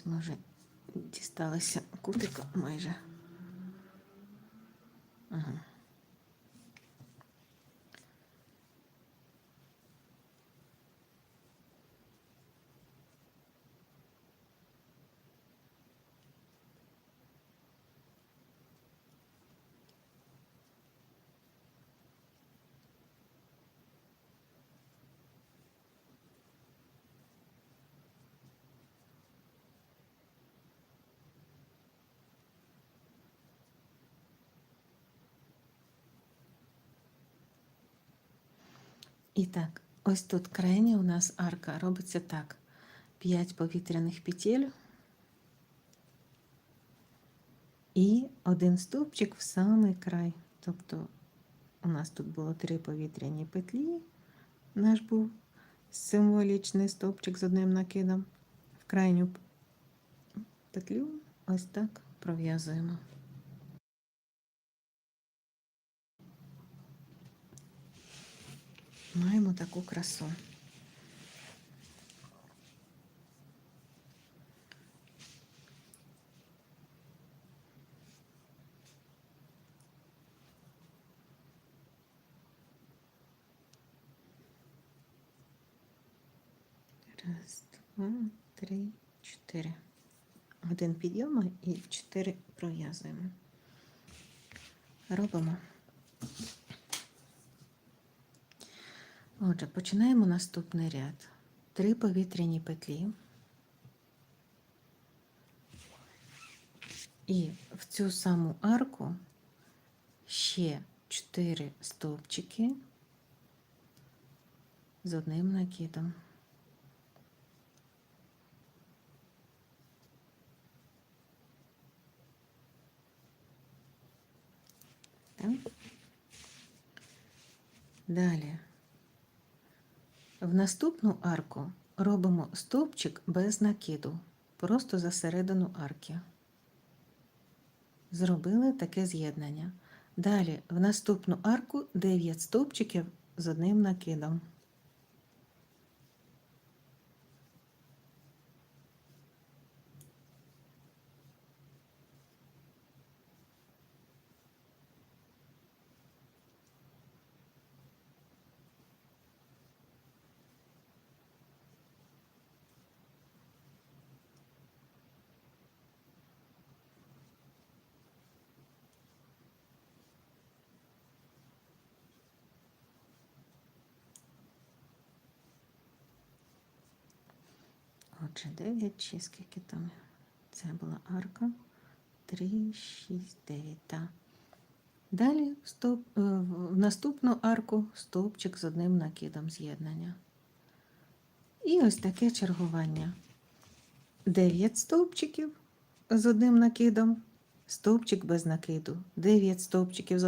Ось ми вже дісталися кутика майже. Ага. І так, ось тут крайня у нас арка робиться так: 5 повітряних петель і один стовпчик в самий край. Тобто у нас тут було три повітряні петлі, наш був символічний стовпчик з одним накидом. В крайню петлю ось так пров'язуємо. Маємо таку красу. Раз, два, три, чотири. Один підйому і чотири пров'язуємо. Робимо. Отже, починаємо наступний ряд. Три повітряні петлі. І в цю саму арку ще 4 стовпчики з одним накидом. Так. Далі. В наступну арку робимо стовпчик без накиду, просто за середину арки. Зробили таке з'єднання. Далі в наступну арку 9 стовпчиків з одним накидом. Отже, 9 чи скільки там? Це була арка. 3, 6, 9. Так. Далі стоп, е, в наступну арку стовпчик з одним накидом з'єднання. І ось таке чергування. 9 стовпчиків з одним накидом, стовпчик без накиду. 9 стовпчиків з